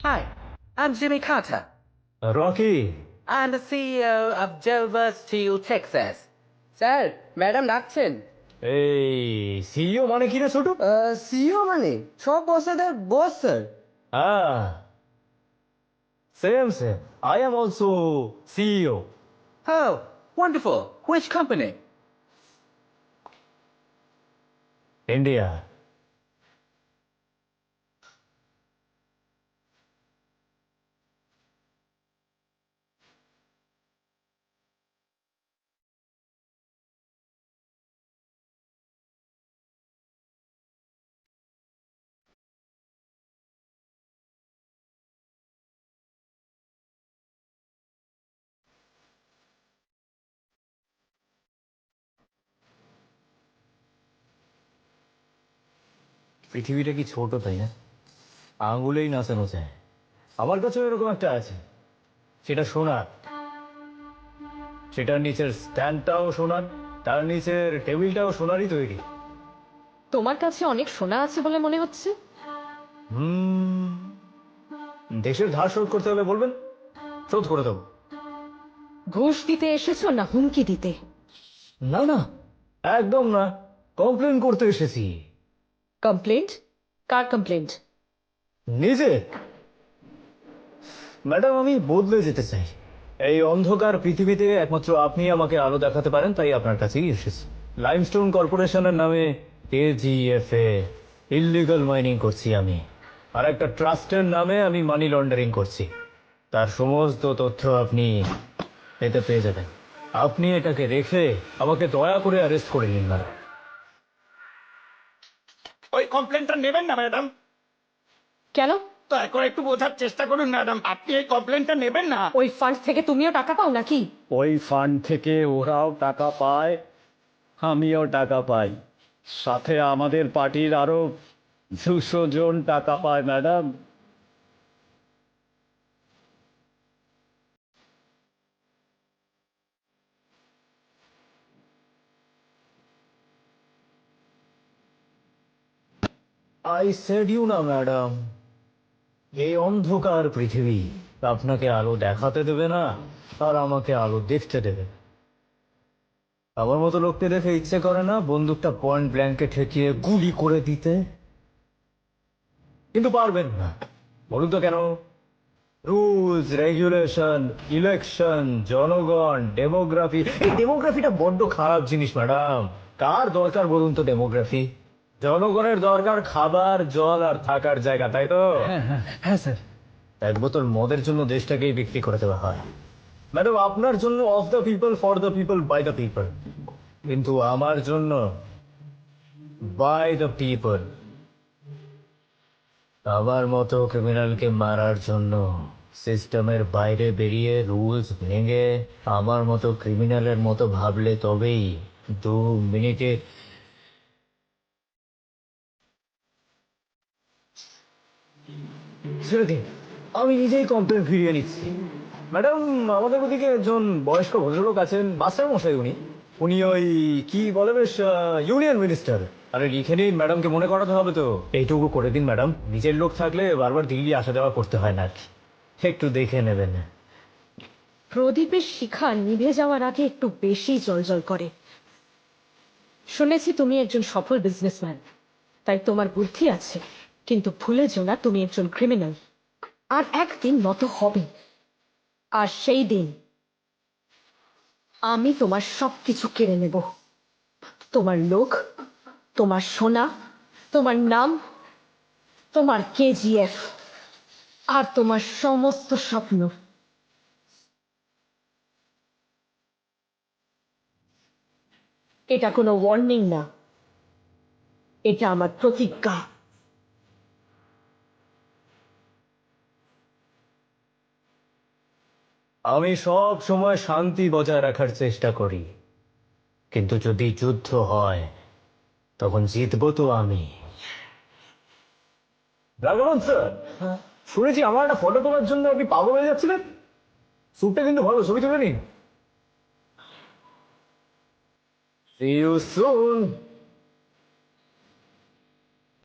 Hi, I'm Jimmy Carter. Rocky, I'm the CEO of Dover Steel, Texas. Sir madam ডাকছেন এই CEO মানে কি রে ছোট সিইও মানে সব বসেদের boss sir Ah, same same. I am also CEO. Oh, wonderful. Which company? India. পৃথিবীটা কি ছোট তাই না? আঙুলেই নাচানো যায় আমার কাছেও এরকম একটা আছে। সেটা সোনার। সেটার নিচের স্ট্যান্ডটাও সোনার তার নিচের টেবিলটাও সোনারই তৈরি। তোমার কাছে অনেক সোনা আছে বলে মনে হচ্ছে? হুম। দেশের ধার শোধ করতে হলে বলবেন? শোধ করে দেবো। ঘুষ দিতে এসেছ না হুমকি দিতে? না না। একদম না। কমপ্লেন করতে এসেছি। কমপ্লেন্ট কার কমপ্লেন্ট নিজে? ম্যাডাম, আমি বদলে যেতে চাই। এই অন্ধকার পৃথিবীতে একমাত্র আপনি আমাকে আলো দেখাতে পারেন, তাই আপনার কাছেই এসেছি। লাইমস্টোন কর্পোরেশনের নামে এজিএফ এ ইলিগাল মাইনিং করছি আমি। আর একটা ট্রাস্টের নামে আমি মানি লন্ডারিং করছি। তার সমস্ত তথ্য আপনি এতে পেয়ে যাবেন। আপনি এটাকে রেখে আমাকে দয়া করে অ্যারেস্ট করে নিন না কমপ্লেনটা নেবেন না ম্যাডাম কেন? দয়া করে একটু বোঝার চেষ্টা করুন ম্যাডাম আপনি এই কমপ্লেনটা নেবেন না? ওই ফান্ড থেকে তুমিও টাকা পাও নাকি? ওই ফান্ড থেকে ওরাও টাকা পায় আমিও টাকা পাই। সাথে আমাদের পার্টির আরও দুশো জন টাকা পায় ম্যাডাম আই সেড ইউ না ম্যাডাম এই অন্ধকার পৃথিবী আপনাকে আলো দেখাতে দেবে না, আর আমাকে আলো দেখতে দেবে। আমার মতো লোককে দেখে ইচ্ছে করে না বন্দুকটা পয়েন্ট ব্ল্যাঙ্কে ঠেকিয়ে গুলি করে দিতে। কিন্তু পারবেন না। বলুন তো কেন? রুলস রেগুলেশন ইলেকশন জনগণ ডেমোগ্রাফি এই ডেমোগ্রাফিটা বড্ড খারাপ জিনিস ম্যাডাম কার দরকার বলুন তো ডেমোগ্রাফি জনগণের দরকার খাবার জল আর থাকার জায়গা তাই তো? হ্যাঁ স্যার। এক বোতল মদের জন্য দেশটাকেই বিক্রি করে দেওয়া হয়। ম্যাডাম আপনার জন্য of the people for the people by the people কিন্তু আমার জন্য বাই দ্য পিপল আমার মতো ক্রিমিনালকে মারার জন্য সিস্টেমের বাইরে বেরিয়ে রুলস ভেঙে আমার মতো ক্রিমিনালের মতো ভাবলে তবেই দু মিনিটে ছেড়ে দিন। আমি নিজেই কমপ্লেন ফিরিয়ে নিচ্ছি। ম্যাডাম, আমাদের ওদিকে একজন বয়স্ক ভদ্রলোক আছেন মাস্টার মশাই উনি। উনি ওই, কি বলে বেশ ইউনিয়ন মিনিস্টার আরে লিখে নিন, ম্যাডামকে মনে করাতে হবে তো। এইটুকু করে দিন ম্যাডাম। নিজের লোক থাকলে বারবার দিল্লি আসা যাওয়া করতে হয় না একটু দেখে নেবেন। প্রদীপের শিখা নিভে যাওয়ার আগে একটু বেশি জলজল করে। শুনেছি তুমি একজন সফল বিজনেসম্যান তাই তোমার বুদ্ধি আছে। কিন্তু ভুলে যেও না তুমি একজন ক্রিমিনাল আর একদিন নত হবে। আর সেই দিন আমি তোমার সবকিছু কেড়ে নেব। তোমার লোক, তোমার সোনা, তোমার নাম, তোমার কেজিএফ আর তোমার সমস্ত স্বপ্ন। এটা কোনো ওয়ার্নিং না। এটা আমার প্রতিজ্ঞা। আমি সব সময় শান্তি বজায় রাখার চেষ্টা করি। কিন্তু যদি যুদ্ধ হয় তখন জিতবো তো আমি। রাঘবন স্যার শুনেছি আমার একটা ফটো তোলার জন্য আপনি পাগল হয়ে যাচ্ছিলেন। স্যুটটা কিন্তু ভালো ছবি তুলে নিন। See you soon.